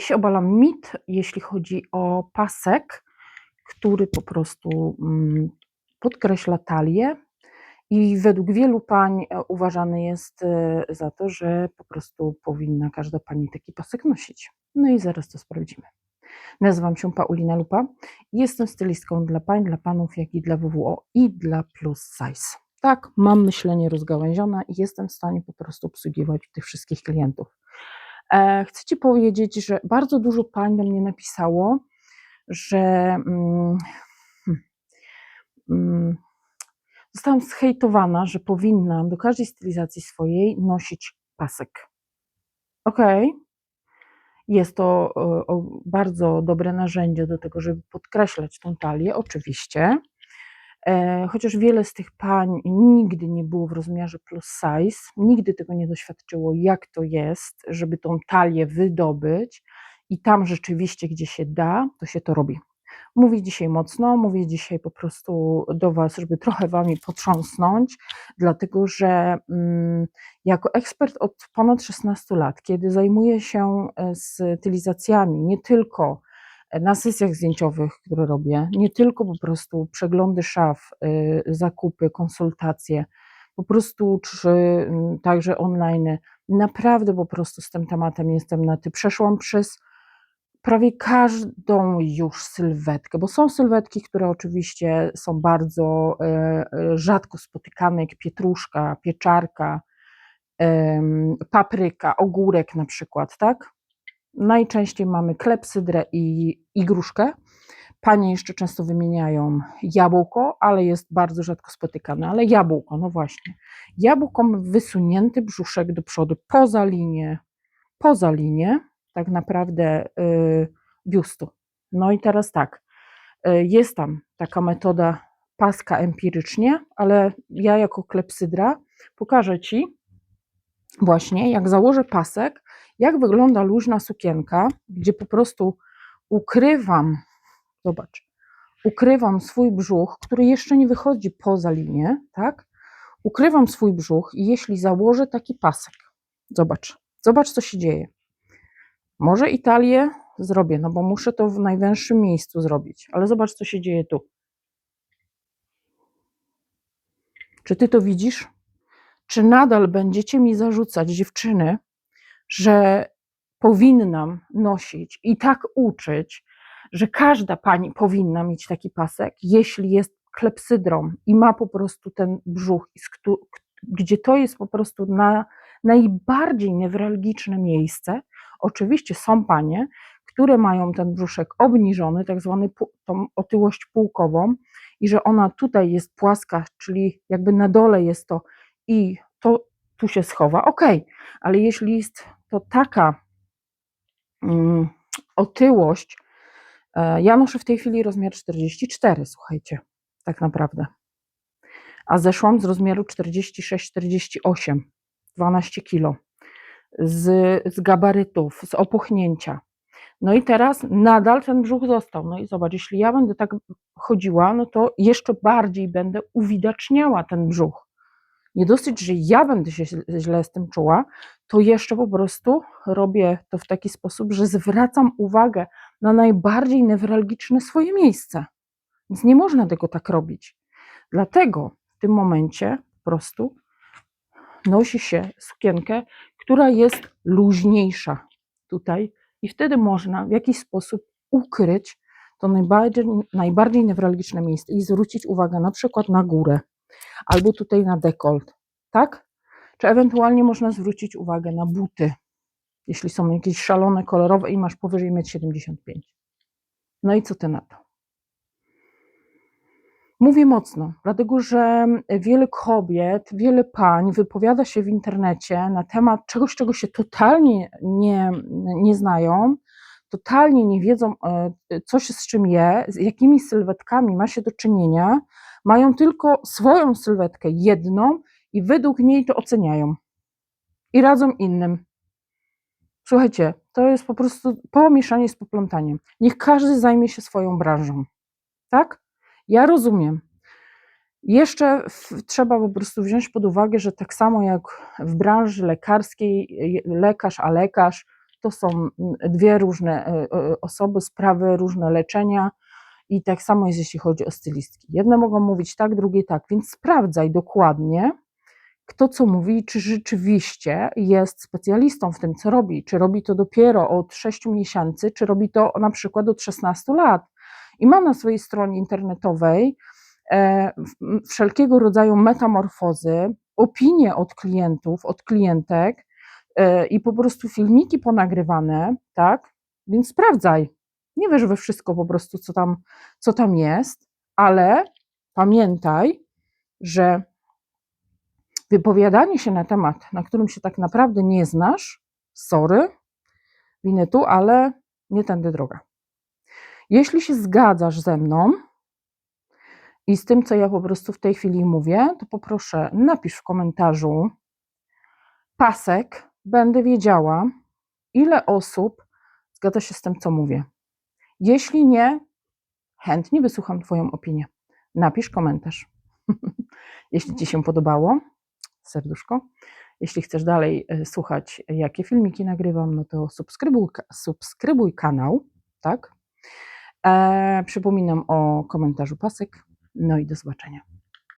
Dziś obalam mit, jeśli chodzi o pasek, który po prostu mm, podkreśla talię i według wielu pań e, uważany jest e, za to, że po prostu powinna każda pani taki pasek nosić. No i zaraz to sprawdzimy. Nazywam się Paulina Lupa jestem stylistką dla pań, dla panów, jak i dla WWO i dla plus size. Tak, mam myślenie rozgałęzione i jestem w stanie po prostu obsługiwać tych wszystkich klientów. E, chcę Ci powiedzieć, że bardzo dużo pań do mnie napisało, że mm, hmm, mm, zostałam zhejtowana, że powinnam do każdej stylizacji swojej nosić pasek. Okej, jest to e, bardzo dobre narzędzie do tego, żeby podkreślać tą talię, oczywiście. E, chociaż wiele z tych pań nigdy nie było w rozmiarze plus size, nigdy tego nie doświadczyło, jak to jest, żeby tą talię wydobyć i tam rzeczywiście, gdzie się da, to się to robi. Mówię dzisiaj mocno, mówię dzisiaj po prostu do Was, żeby trochę Wami potrząsnąć, dlatego że mm, jako ekspert od ponad 16 lat, kiedy zajmuję się e, stylizacjami nie tylko na sesjach zdjęciowych, które robię, nie tylko po prostu przeglądy szaf, y, zakupy, konsultacje, po prostu czy mm, także online, naprawdę po prostu z tym tematem jestem na ty. Przeszłam przez prawie każdą już sylwetkę, bo są sylwetki, które oczywiście są bardzo e, e, rzadko spotykane, jak pietruszka, pieczarka, papryka, ogórek na przykład, tak? Najczęściej mamy klepsydrę i, i gruszkę. Panie jeszcze często wymieniają jabłko, ale jest bardzo rzadko spotykane. Ale jabłko, no właśnie. Jabłko ma wysunięty brzuszek do przodu, poza linię, poza linię, tak naprawdę yy, biustu. No i teraz tak, yy, jest tam taka metoda paska empirycznie, ale ja jako klepsydra pokażę Ci właśnie, jak założę pasek, jak wygląda luźna sukienka, gdzie po prostu ukrywam, zobacz, ukrywam swój brzuch, który jeszcze nie wychodzi poza linię, tak? Ukrywam swój brzuch i jeśli założę taki pasek, zobacz, zobacz co się dzieje. Może Italię zrobię, no bo muszę to w najwęższym miejscu zrobić, ale zobacz co się dzieje tu. Czy ty to widzisz? Czy nadal będziecie mi zarzucać, dziewczyny, że powinnam nosić i tak uczyć, że każda pani powinna mieć taki pasek, jeśli jest klepsydrą i ma po prostu ten brzuch, gdzie to jest po prostu na najbardziej newralgiczne miejsce. Oczywiście są panie, które mają ten brzuszek obniżony, tak zwany tą otyłość półkową, i że ona tutaj jest płaska, czyli jakby na dole jest to i to tu się schowa, ok, ale jeśli jest to taka mm, otyłość, e, ja noszę w tej chwili rozmiar 44, słuchajcie, tak naprawdę. A zeszłam z rozmiaru 46-48, 12 kilo, z, z gabarytów, z opuchnięcia. No i teraz nadal ten brzuch został. No i zobacz, jeśli ja będę tak chodziła, no to jeszcze bardziej będę uwidaczniała ten brzuch nie dosyć, że ja będę się źle z tym czuła, to jeszcze po prostu robię to w taki sposób, że zwracam uwagę na najbardziej newralgiczne swoje miejsce. Więc nie można tego tak robić. Dlatego w tym momencie po prostu nosi się sukienkę, która jest luźniejsza tutaj i wtedy można w jakiś sposób ukryć to najbardziej, najbardziej newralgiczne miejsce i zwrócić uwagę na przykład na górę albo tutaj na dekolt, tak? Czy ewentualnie można zwrócić uwagę na buty, jeśli są jakieś szalone, kolorowe i masz powyżej 1,75 m. No i co ty na to? Mówię mocno, dlatego że wiele kobiet, wiele pań wypowiada się w internecie na temat czegoś, czego się totalnie nie, nie znają, totalnie nie wiedzą, e, co się z czym je, z jakimi sylwetkami ma się do czynienia, mają tylko swoją sylwetkę, jedną, i według niej to oceniają. I radzą innym. Słuchajcie, to jest po prostu pomieszanie z poplątaniem. Niech każdy zajmie się swoją branżą. Tak? Ja rozumiem. Jeszcze w, trzeba po prostu wziąć pod uwagę, że tak samo jak w branży lekarskiej, lekarz a lekarz, to są dwie różne e, e, osoby, sprawy, różne leczenia. I tak samo jest, jeśli chodzi o stylistki. Jedne mogą mówić tak, drugie tak, więc sprawdzaj dokładnie, kto co mówi, czy rzeczywiście jest specjalistą w tym, co robi. Czy robi to dopiero od 6 miesięcy, czy robi to na przykład od 16 lat. I ma na swojej stronie internetowej e, wszelkiego rodzaju metamorfozy, opinie od klientów, od klientek e, i po prostu filmiki ponagrywane, tak? Więc sprawdzaj. Nie wiesz we wszystko po prostu, co tam, co tam jest, ale pamiętaj, że wypowiadanie się na temat, na którym się tak naprawdę nie znasz, sorry, winy tu, ale nie tędy droga. Jeśli się zgadzasz ze mną i z tym, co ja po prostu w tej chwili mówię, to poproszę, napisz w komentarzu pasek, będę wiedziała, ile osób zgadza się z tym, co mówię. Jeśli nie, chętnie wysłucham Twoją opinię. Napisz komentarz. Jeśli Ci się podobało, serduszko. Jeśli chcesz dalej e, słuchać, jakie filmiki nagrywam, no to subskrybuj, subskrybuj kanał, tak? E, przypominam o komentarzu pasek. No i do zobaczenia.